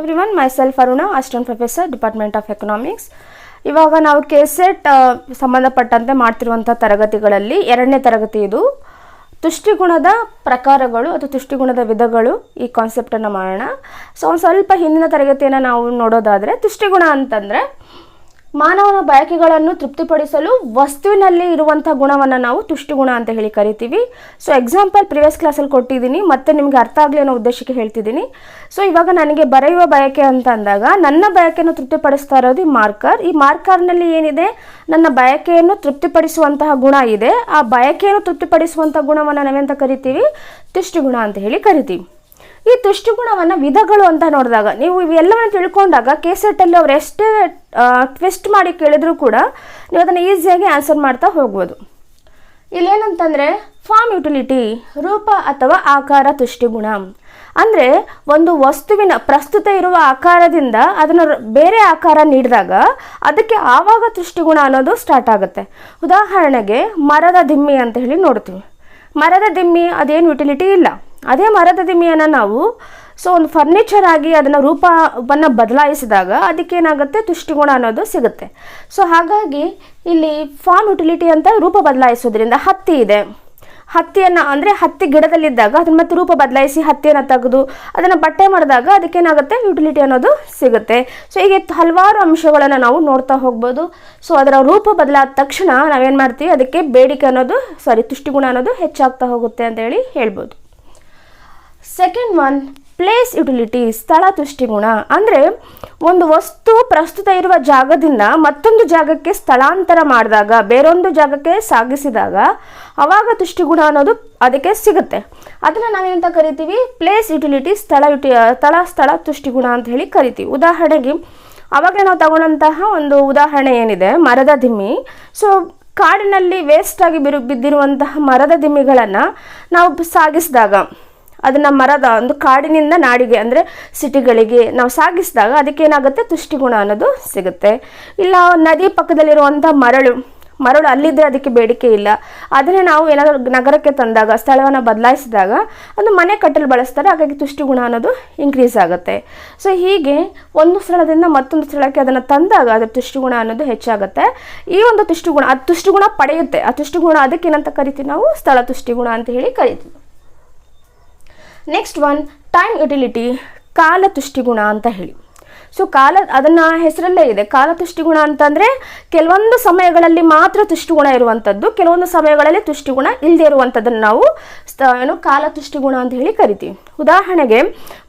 Everyone myself Aruna assistant professor department of economics ಇವಾಗ ನಾವು K set ಸಂಬಂಧಪಟ್ಟಂತೆ ಮಾಡ್ತಿರುವಂಥ ತರಗತಿಗಳಲ್ಲಿ ಎರಡನೇ ತರಗತಿ ಇದು. ತುಷ್ಟಿಗುಣದ ಪ್ರಕಾರಗಳು ಅಥವಾ ತುಷ್ಟಿಗುಣದ ವಿಧಗಳು ಈ ಕಾನ್ಸೆಪ್ಟನ್ನು ಮಾಡೋಣ. ಸೊ ಒಂದು ಸ್ವಲ್ಪ ಹಿಂದಿನ ತರಗತಿಯನ್ನು ನಾವು ನೋಡೋದಾದರೆ, ತುಷ್ಟಿಗುಣ ಅಂತಂದರೆ ಮಾನವನ ಬಯಕೆಗಳನ್ನು ತೃಪ್ತಿಪಡಿಸಲು ವಸ್ತುವಿನಲ್ಲಿ ಇರುವಂಥ ಗುಣವನ್ನು ನಾವು ತುಷ್ಟಿಗುಣ ಅಂತ ಹೇಳಿ ಕರಿತೀವಿ. ಸೊ ಎಕ್ಸಾಂಪಲ್ ಪ್ರಿವಿಯಸ್ ಕ್ಲಾಸಲ್ಲಿ ಕೊಟ್ಟಿದ್ದೀನಿ. ಮತ್ತೆ ನಿಮಗೆ ಅರ್ಥ ಆಗಲಿ ಅನ್ನೋ ಉದ್ದೇಶಕ್ಕೆ ಹೇಳ್ತಿದ್ದೀನಿ. ಸೊ ಇವಾಗ ನನಗೆ ಬರೆಯುವ ಬಯಕೆ ಅಂತ ಅಂದಾಗ, ನನ್ನ ಬಯಕೆಯನ್ನು ತೃಪ್ತಿಪಡಿಸ್ತಾ ಇರೋದು ಈ ಮಾರ್ಕರ್ ಈ ಮಾರ್ಕರ್ನಲ್ಲಿ ಏನಿದೆ? ನನ್ನ ಬಯಕೆಯನ್ನು ತೃಪ್ತಿಪಡಿಸುವಂತಹ ಗುಣ ಇದೆ. ಆ ಬಯಕೆಯನ್ನು ತೃಪ್ತಿಪಡಿಸುವಂಥ ಗುಣವನ್ನು ನಾವೆಂತ ಕರಿತೀವಿ? ತುಷ್ಟಿಗುಣ ಅಂತ ಹೇಳಿ ಕರಿತೀವಿ. ಈ ತುಷ್ಟುಗುಣವನ್ನು ವಿಧಗಳು ಅಂತ ನೋಡಿದಾಗ, ನೀವು ಇವೆಲ್ಲವನ್ನು ತಿಳ್ಕೊಂಡಾಗ ಕೆ ಸೆಟ್ಟಲ್ಲಿ ಅವ್ರು ಎಷ್ಟೇ ಟ್ವಿಸ್ಟ್ ಮಾಡಿ ಕೇಳಿದ್ರು ಕೂಡ ನೀವು ಅದನ್ನು ಈಸಿಯಾಗಿ ಆನ್ಸರ್ ಮಾಡ್ತಾ ಹೋಗ್ಬೋದು. ಇಲ್ಲೇನಂತಂದರೆ ಫಾರ್ಮ್ ಯುಟಿಲಿಟಿ ರೂಪ ಅಥವಾ ಆಕಾರ ತುಷ್ಟಿಗುಣ. ಅಂದರೆ, ಒಂದು ವಸ್ತುವಿನ ಪ್ರಸ್ತುತ ಇರುವ ಆಕಾರದಿಂದ ಅದನ್ನು ಬೇರೆ ಆಕಾರ ನೀಡಿದಾಗ ಅದಕ್ಕೆ ಆವಾಗ ತುಷ್ಟಿಗುಣ ಅನ್ನೋದು ಸ್ಟಾರ್ಟ್ ಆಗುತ್ತೆ. ಉದಾಹರಣೆಗೆ, ಮರದ ದಿಮ್ಮಿ ಅಂತ ಹೇಳಿ ನೋಡ್ತೀವಿ. ಮರದ ದಿಮ್ಮಿ ಅದೇನು ಯುಟಿಲಿಟಿ ಇಲ್ಲ. ಅದೇ ಮರದ ದಿಮ್ಮಿಯನ್ನು ನಾವು ಸೊ ಒಂದು ಫರ್ನಿಚರ್ ಆಗಿ ಅದನ್ನು ರೂಪವನ್ನು ಬದಲಾಯಿಸಿದಾಗ ಅದಕ್ಕೇನಾಗುತ್ತೆ? ತುಷ್ಟಿಗುಣ ಅನ್ನೋದು ಸಿಗುತ್ತೆ. ಸೊ ಹಾಗಾಗಿ ಇಲ್ಲಿ ಫಾರ್ಮ್ ಯುಟಿಲಿಟಿ ಅಂತ ರೂಪ ಬದಲಾಯಿಸೋದ್ರಿಂದ ಹತ್ತಿ ಇದೆ. ಹತ್ತಿಯನ್ನು ಅಂದರೆ ಹತ್ತಿ ಗಿಡದಲ್ಲಿದ್ದಾಗ ಅದನ್ನ ಮತ್ತೆ ರೂಪ ಬದಲಾಯಿಸಿ ಹತ್ತಿಯನ್ನು ತೆಗೆದು ಅದನ್ನು ಬಟ್ಟೆ ಮಾಡಿದಾಗ ಅದಕ್ಕೇನಾಗುತ್ತೆ? ಯುಟಿಲಿಟಿ ಅನ್ನೋದು ಸಿಗುತ್ತೆ. ಸೊ ಹೀಗೆ ಹಲವಾರು ಅಂಶಗಳನ್ನು ನಾವು ನೋಡ್ತಾ ಹೋಗ್ಬೋದು. ಸೊ ಅದರ ರೂಪ ಬದಲಾದ ತಕ್ಷಣ ನಾವೇನು ಮಾಡ್ತೀವಿ? ಅದಕ್ಕೆ ಬೇಡಿಕೆ ಅನ್ನೋದು ಸಾರಿ ತುಷ್ಟಿಗುಣ ಅನ್ನೋದು ಹೆಚ್ಚಾಗ್ತಾ ಹೋಗುತ್ತೆ ಅಂತ ಹೇಳಿ ಹೇಳ್ಬೋದು. ಸೆಕೆಂಡ್ ಒನ್ ಪ್ಲೇಸ್ ಯುಟಿಲಿಟಿ ಸ್ಥಳ ತುಷ್ಟಿಗುಣ ಅಂದರೆ ಒಂದು ವಸ್ತು ಪ್ರಸ್ತುತ ಇರುವ ಜಾಗದಿಂದ ಮತ್ತೊಂದು ಜಾಗಕ್ಕೆ ಸ್ಥಳಾಂತರ ಮಾಡಿದಾಗ, ಬೇರೊಂದು ಜಾಗಕ್ಕೆ ಸಾಗಿಸಿದಾಗ ಅವಾಗ ತುಷ್ಟಿಗುಣ ಅನ್ನೋದು ಅದಕ್ಕೆ ಸಿಗುತ್ತೆ. ಅದನ್ನು ನಾವೇನಂತ ಕರಿತೀವಿ? ಪ್ಲೇಸ್ ಯುಟಿಲಿಟಿ ಸ್ಥಳ ಯುಟಿ ಸ್ಥಳ ಸ್ಥಳ ತುಷ್ಟಿಗುಣ ಅಂತ ಹೇಳಿ ಕರಿತೀವಿ. ಉದಾಹರಣೆಗೆ, ಅವಾಗ ನಾವು ತಗೊಂಡಂತಹ ಒಂದು ಉದಾಹರಣೆ ಏನಿದೆ? ಮರದ ದಿಮ್ಮಿ. ಸೊ ಕಾಡಿನಲ್ಲಿ ವೇಸ್ಟ್ ಆಗಿ ಬಿರು, ಬಿದ್ದಿರುವಂತಹ ಮರದ ದಿಮ್ಮಿಗಳನ್ನು ನಾವು ಸಾಗಿಸಿದಾಗ ಅದನ್ನ ಮರದ ಒಂದು ಕಾಡಿನಿಂದ ನಾಡಿಗೆ ಅಂದರೆ ಸಿಟಿಗಳಿಗೆ ನಾವು ಸಾಗಿಸಿದಾಗ ಅದಕ್ಕೇನಾಗುತ್ತೆ? ತುಷ್ಟಿಗುಣ ಅನ್ನೋದು ಸಿಗುತ್ತೆ. ಇಲ್ಲ, ನದಿ ಪಕ್ಕದಲ್ಲಿರುವಂಥ ಮರಳು ಮರಳು ಅಲ್ಲಿದ್ದರೆ ಅದಕ್ಕೆ ಬೇಡಿಕೆ ಇಲ್ಲ. ಅದನ್ನೇ ನಾವು ಏನಾದರೂ ನಗರಕ್ಕೆ ತಂದಾಗ, ಸ್ಥಳವನ್ನು ಬದಲಾಯಿಸಿದಾಗ ಅದು ಮನೆ ಕಟ್ಟಲು ಬಳಸ್ತಾರೆ, ಹಾಗಾಗಿ ತುಷ್ಟಿಗುಣ ಅನ್ನೋದು ಇನ್ಕ್ರೀಸ್ ಆಗುತ್ತೆ. ಸೊ ಹೀಗೆ ಒಂದು ಸ್ಥಳದಿಂದ ಮತ್ತೊಂದು ಸ್ಥಳಕ್ಕೆ ಅದನ್ನು ತಂದಾಗ ಅದರ ತುಷ್ಟಿಗುಣ ಅನ್ನೋದು ಹೆಚ್ಚಾಗುತ್ತೆ. ಈ ಒಂದು ತುಷ್ಟಿಗುಣ ಅದು ತುಷ್ಟಿಗುಣ ಪಡೆಯುತ್ತೆ. ಆ ತುಷ್ಟಿಗುಣ ಅದಕ್ಕೇನಂತ ಕರಿತೀವಿ ನಾವು? ಸ್ಥಳ ತುಷ್ಟಿಗುಣ ಅಂತ ಹೇಳಿ ಕರಿತೀವಿ. ನೆಕ್ಸ್ಟ್ ಒನ್ ಟೈಮ್ ಯುಟಿಲಿಟಿ ಕಾಲ ತುಷ್ಟಿಗುಣ ಅಂತ ಹೇಳಿ. ಸೊ ಕಾಲ, ಅದನ್ನು ಹೆಸರಲ್ಲೇ ಇದೆ. ಕಾಲ ತುಷ್ಟಿಗುಣ ಅಂತಂದರೆ ಕೆಲವೊಂದು ಸಮಯಗಳಲ್ಲಿ ಮಾತ್ರ ತುಷ್ಟಿಗುಣ ಇರುವಂಥದ್ದು ಕೆಲವೊಂದು ಸಮಯಗಳಲ್ಲಿ ತುಷ್ಟಿಗುಣ ಇಲ್ಲದೆ ಇರುವಂಥದ್ದನ್ನು ನಾವು ಏನು ಕಾಲ ತುಷ್ಟಿಗುಣ ಅಂತ ಹೇಳಿ ಕರಿತೀವಿ. ಉದಾಹರಣೆಗೆ,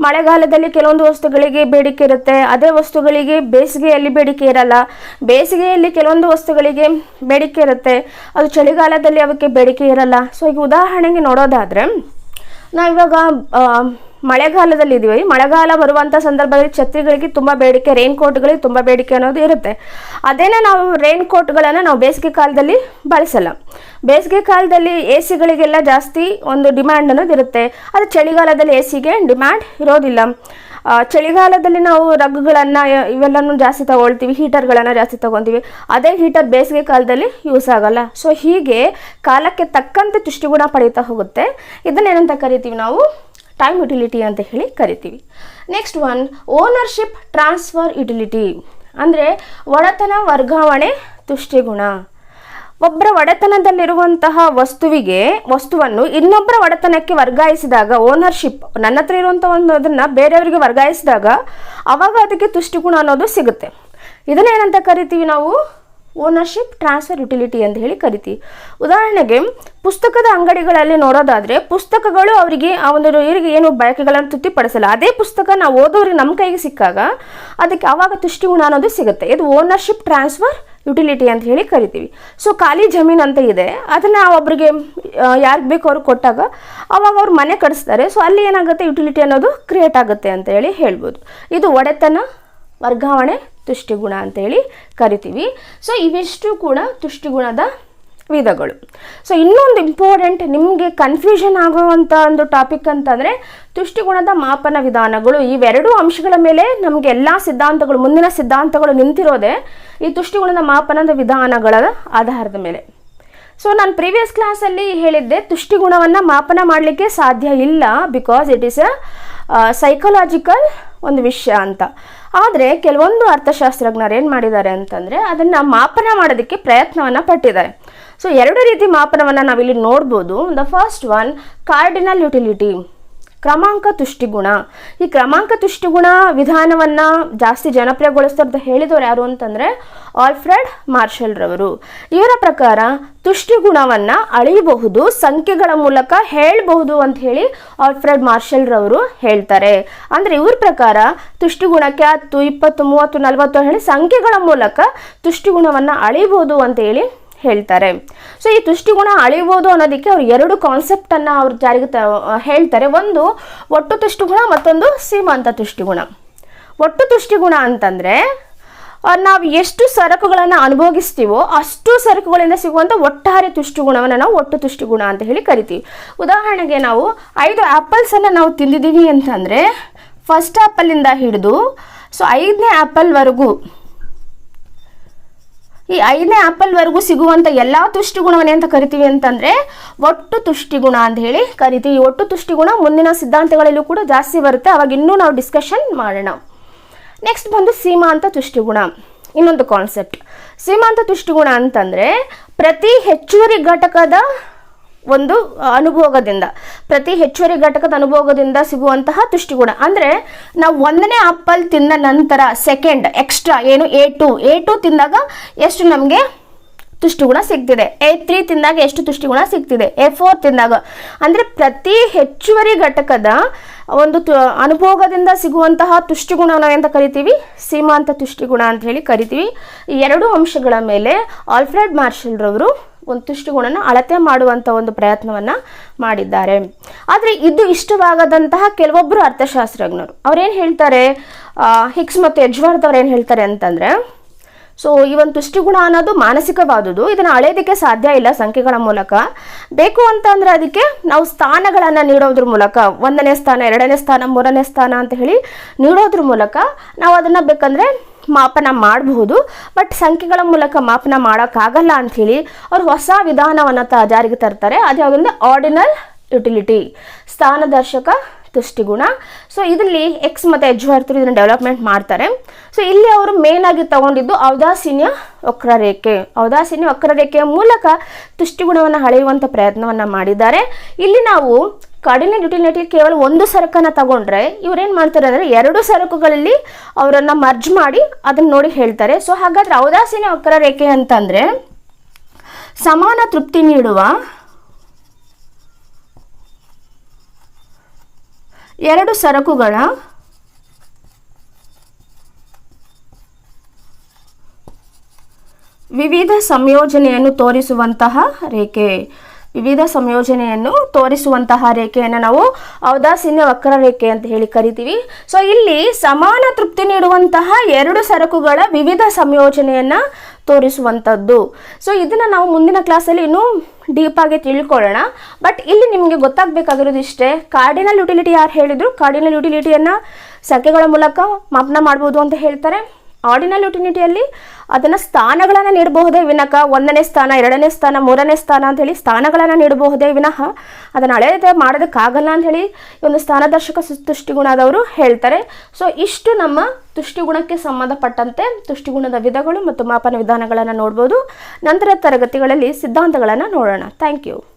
ಮಳೆಗಾಲದಲ್ಲಿ ಕೆಲವೊಂದು ವಸ್ತುಗಳಿಗೆ ಬೇಡಿಕೆ ಇರುತ್ತೆ. ಅದೇ ವಸ್ತುಗಳಿಗೆ ಬೇಸಿಗೆಯಲ್ಲಿ ಬೇಡಿಕೆ ಇರಲ್ಲ. ಬೇಸಿಗೆಯಲ್ಲಿ ಕೆಲವೊಂದು ವಸ್ತುಗಳಿಗೆ ಬೇಡಿಕೆ ಇರುತ್ತೆ. ಅದು ಚಳಿಗಾಲದಲ್ಲಿ ಅವಕ್ಕೆ ಬೇಡಿಕೆ ಇರಲ್ಲ. ಸೊ ಈಗ ಉದಾಹರಣೆಗೆ ನೋಡೋದಾದರೆ ನಾವಿವಾಗ ಮಳೆಗಾಲದಲ್ಲಿ ಇದ್ದೀವಿ ಮಳೆಗಾಲ ಬರುವಂಥ ಸಂದರ್ಭದಲ್ಲಿ ಛತ್ರಿಗಳಿಗೆ ತುಂಬ ಬೇಡಿಕೆ ರೈನ್ ಕೋಟ್ಗಳಿಗೆ ತುಂಬ ಬೇಡಿಕೆ ಅನ್ನೋದು ಇರುತ್ತೆ. ಅದೇನೇ ನಾವು ರೈನ್ ಕೋಟ್ಗಳನ್ನು ನಾವು ಬೇಸಿಗೆ ಕಾಲದಲ್ಲಿ ಬಳಸಲ್ಲ. ಬೇಸಿಗೆ ಕಾಲದಲ್ಲಿ ಎ ಸಿಗಳಿಗೆಲ್ಲ ಜಾಸ್ತಿ ಒಂದು ಡಿಮ್ಯಾಂಡ್ ಅನ್ನೋದು ಇರುತ್ತೆ. ಅದು ಚಳಿಗಾಲದಲ್ಲಿ ಎ ಸಿಗೆ ಡಿಮ್ಯಾಂಡ್ ಇರೋದಿಲ್ಲ. ಚಳಿಗಾಲದಲ್ಲಿ ನಾವು ರಗ್ಗಳನ್ನು ಇವೆಲ್ಲನೂ ಜಾಸ್ತಿ ತಗೊಳ್ತೀವಿ, ಹೀಟರ್ಗಳನ್ನು ಜಾಸ್ತಿ ತಗೊತೀವಿ. ಅದೇ ಹೀಟರ್ ಬೇಸಿಗೆ ಕಾಲದಲ್ಲಿ ಯೂಸ್ ಆಗಲ್ಲ. ಸೊ ಹೀಗೆ ಕಾಲಕ್ಕೆ ತಕ್ಕಂತೆ ತುಷ್ಟಿಗುಣ ಪಡೀತಾ ಹೋಗುತ್ತೆ. ಇದನ್ನೇನಂತ ಕರಿತೀವಿ ನಾವು? ಟೈಮ್ ಯುಟಿಲಿಟಿ ಅಂತ ಹೇಳಿ ಕರಿತೀವಿ. Next one ownership transfer utility ಅಂದರೆ ಒಡೆತನ ವರ್ಗಾವಣೆ ತುಷ್ಟಿಗುಣ. ಒಬ್ಬರ ಒಡೆತನದಲ್ಲಿರುವಂತಹ ವಸ್ತುವಿಗೆ, ವಸ್ತುವನ್ನು ಇನ್ನೊಬ್ಬರ ಒಡೆತನಕ್ಕೆ ವರ್ಗಾಯಿಸಿದಾಗ ಓನರ್ಶಿಪ್ ನನ್ನ ಹತ್ರ ಇರುವಂಥ ಒಂದು ಅದನ್ನು ಬೇರೆಯವರಿಗೆ ವರ್ಗಾಯಿಸಿದಾಗ ಅವಾಗ ಅದಕ್ಕೆ ತುಷ್ಟಿಗುಣ ಅನ್ನೋದು ಸಿಗುತ್ತೆ. ಇದನ್ನೇನಂತ ಕರಿತೀವಿ ನಾವು? ಓನರ್ಶಿಪ್ ಟ್ರಾನ್ಸ್ಫರ್ ಯುಟಿಲಿಟಿ ಅಂತ ಹೇಳಿ ಕರಿತೀವಿ. ಉದಾಹರಣೆಗೆ, ಪುಸ್ತಕದ ಅಂಗಡಿಗಳಲ್ಲಿ ನೋಡೋದಾದರೆ ಪುಸ್ತಕಗಳು ಅವರಿಗೆ ಆ ಒಂದು ಇವರಿಗೆ ಏನು ಬಯಕೆಗಳನ್ನು ತೃಪ್ತಿಪಡಿಸಲ್ಲ. ಅದೇ ಪುಸ್ತಕ ನಾವು ಓದೋರಿಗೆ ನಮ್ಮ ಕೈಗೆ ಸಿಕ್ಕಾಗ ಅದಕ್ಕೆ ಆವಾಗ ತುಷ್ಟಿಗುಣ ಅನ್ನೋದು ಸಿಗುತ್ತೆ. ಇದು ಓನರ್ಶಿಪ್ ಟ್ರಾನ್ಸ್ಫರ್ ಯುಟಿಲಿಟಿ ಅಂತ ಹೇಳಿ ಕರಿತೀವಿ. ಸೊ ಖಾಲಿ ಜಮೀನು ಅಂತ ಇದೆ. ಅದನ್ನು ಒಬ್ಬರಿಗೆ ಯಾರಿಗೆ ಬೇಕು ಅವ್ರಿಗೆ ಕೊಟ್ಟಾಗ ಅವಾಗ ಅವ್ರು ಮನೆ ಕಟ್ಸ್ತಾರೆ. ಸೊ ಅಲ್ಲಿ ಏನಾಗುತ್ತೆ? ಯುಟಿಲಿಟಿ ಅನ್ನೋದು ಕ್ರಿಯೇಟ್ ಆಗುತ್ತೆ ಅಂತ ಹೇಳಿ ಹೇಳ್ಬೋದು. ಇದು ಒಡೆತನ, ವರ್ಗಾವಣೆ, ತುಷ್ಟಿಗುಣ ಅಂತೇಳಿ ಕರಿತೀವಿ. ಸೊ ಇವಿಷ್ಟು ಕೂಡ ತುಷ್ಟಿಗುಣದ ವಿಧಗಳು. ಸೊ ಇನ್ನೊಂದು ಇಂಪಾರ್ಟೆಂಟ್ ನಿಮಗೆ ಕನ್ಫ್ಯೂಷನ್ ಆಗುವಂಥ ಒಂದು ಟಾಪಿಕ್ ಅಂತಂದರೆ ತುಷ್ಟಿಗುಣದ ಮಾಪನ ವಿಧಾನಗಳು. ಇವೆರಡೂ ಅಂಶಗಳ ಮೇಲೆ ನಮಗೆ ಎಲ್ಲ ಸಿದ್ಧಾಂತಗಳು, ಮುಂದಿನ ಸಿದ್ಧಾಂತಗಳು ನಿಂತಿರೋದೇ ಈ ತುಷ್ಟಿಗುಣದ ಮಾಪನದ ವಿಧಾನಗಳ ಆಧಾರದ ಮೇಲೆ. ಸೊ ನಾನು ಪ್ರೀವಿಯಸ್ ಕ್ಲಾಸಲ್ಲಿ ಹೇಳಿದ್ದೆ ತುಷ್ಟಿಗುಣವನ್ನು ಮಾಪನ ಮಾಡಲಿಕ್ಕೆ ಸಾಧ್ಯ ಇಲ್ಲ because it is a psychological ಒಂದು ವಿಷಯ ಅಂತ. ಆದರೆ ಕೆಲವೊಂದು ಅರ್ಥಶಾಸ್ತ್ರಜ್ಞರು ಏನು ಮಾಡಿದ್ದಾರೆ ಅಂತಂದರೆ ಅದನ್ನು ಮಾಪನ ಮಾಡೋದಕ್ಕೆ ಪ್ರಯತ್ನವನ್ನು ಪಟ್ಟಿದ್ದಾರೆ. ಸೊ ಎರಡು ರೀತಿ ಮಾಪನವನ್ನು ನಾವಿಲ್ಲಿ ನೋಡ್ಬೋದು. The first one cardinal utility ಕ್ರಮಾಂಕ ತುಷ್ಟಿಗುಣ. ಈ ಕ್ರಮಾಂಕ ತುಷ್ಟಿಗುಣ ವಿಧಾನವನ್ನು ಜಾಸ್ತಿ ಜನಪ್ರಿಯಗೊಳಿಸ್ತಾ ಹೇಳಿದವರು ಯಾರು ಅಂತಂದರೆ ಆಲ್ಫ್ರೆಡ್ ಮಾರ್ಷಲ್ ರವರು. ಇವರ ಪ್ರಕಾರ ತುಷ್ಟಿಗುಣವನ್ನು ಅಳಿಯಬಹುದು ಸಂಖ್ಯೆಗಳ ಮೂಲಕ ಹೇಳಬಹುದು ಅಂತ ಹೇಳಿ ಆಲ್ಫ್ರೆಡ್ ಮಾರ್ಷಲ್ ರವರು ಹೇಳ್ತಾರೆ. ಅಂದರೆ ಇವ್ರ ಪ್ರಕಾರ ತುಷ್ಟಿಗುಣಕ್ಕೆ ಹತ್ತು, ಇಪ್ಪತ್ತು, ಮೂವತ್ತು, ನಲವತ್ತು ಹೇಳಿ ಸಂಖ್ಯೆಗಳ ಮೂಲಕ ತುಷ್ಟಿಗುಣವನ್ನು ಅಳಿಬಹುದು ಅಂತ ಹೇಳಿ ಹೇಳ್ತಾರೆ. ಸೊ ಈ ತುಷ್ಟಿಗುಣ ಅಳಿಬೋದು ಅನ್ನೋದಕ್ಕೆ ಅವ್ರು ಎರಡು ಕಾನ್ಸೆಪ್ಟನ್ನು ಅವ್ರು ಜಾರಿಗೆ ತ ಹೇಳ್ತಾರೆ. ಒಂದು ಒಟ್ಟು ತುಷ್ಟಿಗುಣ ಮತ್ತೊಂದು ಸೀಮಾಂತ ತುಷ್ಟಿಗುಣ ಒಟ್ಟು ತುಷ್ಟಿಗುಣ ಅಂತಂದರೆ ನಾವು ಎಷ್ಟು ಸರಕುಗಳನ್ನು ಅನುಭೋಗಿಸ್ತೀವೋ ಅಷ್ಟು ಸರಕುಗಳಿಂದ ಸಿಗುವಂಥ ಒಟ್ಟಾರೆ ತುಷ್ಟಿಗುಣವನ್ನು ನಾವು ಒಟ್ಟು ತುಷ್ಟಿಗುಣ ಅಂತ ಹೇಳಿ ಕರಿತೀವಿ. ಉದಾಹರಣೆಗೆ ನಾವು ಐದು ಆ್ಯಪಲ್ಸನ್ನು ನಾವು ತಿಂದಿದ್ದೀವಿ ಅಂತಂದರೆ ಫಸ್ಟ್ ಆ್ಯಪಲ್ಲಿಂದ ಹಿಡಿದು ಸೊ ಐದನೇ ಆ್ಯಪಲ್ವರೆಗೂ ಈ ಐದನೇ ಆ್ಯಪಲ್ವರೆಗೂ ಸಿಗುವಂಥ ಎಲ್ಲ ತುಷ್ಟಿಗುಣವನ್ನೇ ಅಂತ ಕರಿತೀವಿ ಅಂತಂದರೆ ಒಟ್ಟು ತುಷ್ಟಿಗುಣ ಅಂತ ಹೇಳಿ ಕರಿತೀವಿ. ಒಟ್ಟು ತುಷ್ಟಿಗುಣ ಮುಂದಿನ ಸಿದ್ಧಾಂತಗಳಲ್ಲೂ ಕೂಡ ಜಾಸ್ತಿ ಬರುತ್ತೆ. ಅವಾಗ ಇನ್ನೂ ನಾವು ಡಿಸ್ಕಷನ್ ಮಾಡೋಣ. ನೆಕ್ಸ್ಟ್ ಬಂದು ಸೀಮಾಂತ ತುಷ್ಟಿಗುಣ. ಇನ್ನೊಂದು ಕಾನ್ಸೆಪ್ಟ್ ಸೀಮಾಂತ ತುಷ್ಟಿಗುಣ ಅಂತಂದರೆ ಪ್ರತಿ ಹೆಚ್ಚುವರಿ ಘಟಕದ ಒಂದು ಅನುಭೋಗದಿಂದ. ಪ್ರತಿ ಹೆಚ್ಚುವರಿ ಘಟಕದ ಅನುಭೋಗದಿಂದ ಸಿಗುವಂತಹ ತುಷ್ಟಿಗುಣ. ಅಂದರೆ ನಾವು ಒಂದನೇ ಆಪಲ್ ತಿಂದ ನಂತರ ಸೆಕೆಂಡ್ ಎಕ್ಸ್ಟ್ರಾ ಏನು ಎ ಟು ಎ ಟು ತಿಂದಾಗ ಎಷ್ಟು ನಮಗೆ ತುಷ್ಟಿಗುಣ ಸಿಗ್ತಿದೆ. ಎ ತ್ರೀ ತಿಂದಾಗ ಎಷ್ಟು ತುಷ್ಟಿಗುಣ ಸಿಗ್ತಿದೆ. ಎ ಫೋರ್ ತಿಂದಾಗ. ಅಂದರೆ ಪ್ರತಿ ಹೆಚ್ಚುವರಿ ಘಟಕದ ಒಂದು ತು, ಅನುಭೋಗದಿಂದ ಸಿಗುವಂತಹ ತುಷ್ಟಿಗುಣವನ್ನು ಅಂತ ಕರಿತೀವಿ? ಸೀಮಾಂತ ತುಷ್ಟಿಗುಣ ಅಂತ ಹೇಳಿ ಕರಿತೀವಿ. ಎರಡು ಅಂಶಗಳ ಮೇಲೆ ಆಲ್ಫ್ರೆಡ್ ಮಾರ್ಷಲ್ ರವರು ಒಂದು ತುಷ್ಟಿಗುಣನ ಅಳತೆ ಮಾಡುವಂಥ ಒಂದು ಪ್ರಯತ್ನವನ್ನು ಮಾಡಿದ್ದಾರೆ. ಆದರೆ ಇದು ಇಷ್ಟವಾಗದಂತಹ ಕೆಲವೊಬ್ಬರು ಅರ್ಥಶಾಸ್ತ್ರಜ್ಞರು. ಅವ್ರೇನು ಹೇಳ್ತಾರೆ? ಹಿಕ್ಸ್ ಮತ್ತು ಎಜ್ವರ್ತ್ ಅವ್ರು ಏನು ಹೇಳ್ತಾರೆ ಅಂತಂದರೆ, ಸೊ, ಈ ಒಂದು ತುಷ್ಟಿಗುಣ ಅನ್ನೋದು ಮಾನಸಿಕವಾದುದು. ಇದನ್ನು ಅಳೆಯೋದಕ್ಕೆ ಸಾಧ್ಯ ಇಲ್ಲ ಸಂಖ್ಯೆಗಳ ಮೂಲಕ. ಬೇಕು ಅಂತ ಅಂದರೆ ಅದಕ್ಕೆ ನಾವು ಸ್ಥಾನಗಳನ್ನು ನೀಡೋದ್ರ ಮೂಲಕ. ಒಂದನೇ ಸ್ಥಾನ, ಎರಡನೇ ಸ್ಥಾನ, ಮೂರನೇ ಸ್ಥಾನ ಅಂತ ಹೇಳಿ ನೀಡೋದ್ರ ಮೂಲಕ ನಾವು ಅದನ್ನು ಬೇಕಂದರೆ ಮಾಪನ ಮಾಡಬಹುದು ಬಟ್ ಸಂಖ್ಯೆಗಳ ಮೂಲಕ ಮಾಪನ ಮಾಡೋಕ್ಕಾಗಲ್ಲ ಅಂಥೇಳಿ ಅವ್ರು ಹೊಸ ವಿಧಾನವನ್ನು ತ, ಜಾರಿಗೆ ತರ್ತಾರೆ. ಅದು ಯಾವುದಂದ್ರೆ ಆರ್ಡಿನಲ್ ಯುಟಿಲಿಟಿ ಸ್ಥಾನದರ್ಶಕ ತುಷ್ಟಿಗುಣ ಸೊ ಇದರಲ್ಲಿ ಎಕ್ಸ್ ಮತ್ತು ಎಜ್ ಹೊರತು ಇದನ್ನು ಡೆವಲಪ್ಮೆಂಟ್ ಮಾಡ್ತಾರೆ. ಸೊ ಇಲ್ಲಿ ಅವರು ಮೇನ್ ಆಗಿ ತಗೊಂಡಿದ್ದು ಔದಾಸೀನ್ಯ ವಕ್ರರೇಖೆ. ಔದಾಸೀನ್ಯ ವಕ್ರರೇಖೆಯ ಮೂಲಕ ತುಷ್ಟಿಗುಣವನ್ನು ಅಳೆಯುವಂಥ ಪ್ರಯತ್ನವನ್ನು ಮಾಡಿದ್ದಾರೆ. ಇಲ್ಲಿ ನಾವು ಕಡಿಮೆ ಯುಟಿಲಿಟಿ ಕೇವಲ ಒಂದು ಸರಕನ್ನು ತಗೊಂಡ್ರೆ ಇವ್ರೇನು ಮಾಡ್ತಾರೆ ಅಂದರೆ ಎರಡು ಸರಕುಗಳಲ್ಲಿ ಅವರನ್ನು ಮರ್ಜ್ ಮಾಡಿ ಅದನ್ನು ನೋಡಿ ಹೇಳ್ತಾರೆ. ಸೊ ಹಾಗಾದ್ರೆ ವಕ್ರ ರೇಖೆ ಅಂತಂದರೆ ಸಮಾನ ತೃಪ್ತಿ ನೀಡುವ ಎರಡು ಸರಕುಗಳ ವಿವಿಧ ಸಂಯೋಜನೆಯನ್ನು ತೋರಿಸುವಂತಹ ರೇಖೆ. ವಿವಿಧ ಸಂಯೋಜನೆಯನ್ನು ತೋರಿಸುವಂತಹ ರೇಖೆಯನ್ನು ನಾವು ಔದಾಸೀನ್ಯ ವಕ್ರರೇಖೆ ಅಂತ ಹೇಳಿ ಕರಿತೀವಿ. ಸೊ ಇಲ್ಲಿ ಸಮಾನ ತೃಪ್ತಿ ನೀಡುವಂತಹ ಎರಡು ಸರಕುಗಳ ವಿವಿಧ ಸಂಯೋಜನೆಯನ್ನು ತೋರಿಸುವಂಥದ್ದು. ಸೊ ಇದನ್ನು ನಾವು ಮುಂದಿನ ಕ್ಲಾಸಲ್ಲಿ ಇನ್ನೂ ಡೀಪಾಗಿ ತಿಳ್ಕೊಳ್ಳೋಣ. ಬಟ್ ಇಲ್ಲಿ ನಿಮಗೆ ಗೊತ್ತಾಗಬೇಕಾಗಿರೋದು ಇಷ್ಟೇ ಕಾರ್ಡಿನಲ್ ಯುಟಿಲಿಟಿ ಯಾರು ಹೇಳಿದ್ರು? ಕಾರ್ಡಿನಲ್ ಯುಟಿಲಿಟಿಯನ್ನು ಸಂಖ್ಯೆಗಳ ಮೂಲಕ ಮಾಪನ ಮಾಡ್ಬೋದು ಅಂತ ಹೇಳ್ತಾರೆ. ಆರ್ಡಿನಲ್ ಯುಟಿಲಿಟಿಯಲ್ಲಿ ಅದನ್ನು ಸ್ಥಾನಗಳನ್ನು ನೀಡಬಹುದೇ? ವಿನಕ ಒಂದನೇ ಸ್ಥಾನ, ಎರಡನೇ ಸ್ಥಾನ, ಮೂರನೇ ಸ್ಥಾನ ಅಂತ ಹೇಳಿ ಸ್ಥಾನಗಳನ್ನು ನೀಡಬಹುದೇ? ವಿನಃ ಅದನ್ನು ಹಳೆಯದ ಮಾಡೋದಕ್ಕಾಗಲ್ಲ ಈ ಒಂದು ಸ್ಥಾನದರ್ಶಕ ತುಷ್ಟಿಗುಣದವರು ಹೇಳ್ತಾರೆ. ಸೊ ಇಷ್ಟು ನಮ್ಮ ತುಷ್ಟಿಗುಣಕ್ಕೆ ಸಂಬಂಧಪಟ್ಟಂತೆ ತುಷ್ಟಿಗುಣದ ವಿಧಗಳು ಮತ್ತು ಮಾಪನ ವಿಧಾನಗಳನ್ನು ನೋಡ್ಬೋದು. ನಂತರ ತರಗತಿಗಳಲ್ಲಿ ಸಿದ್ಧಾಂತಗಳನ್ನು ನೋಡೋಣ. Thank you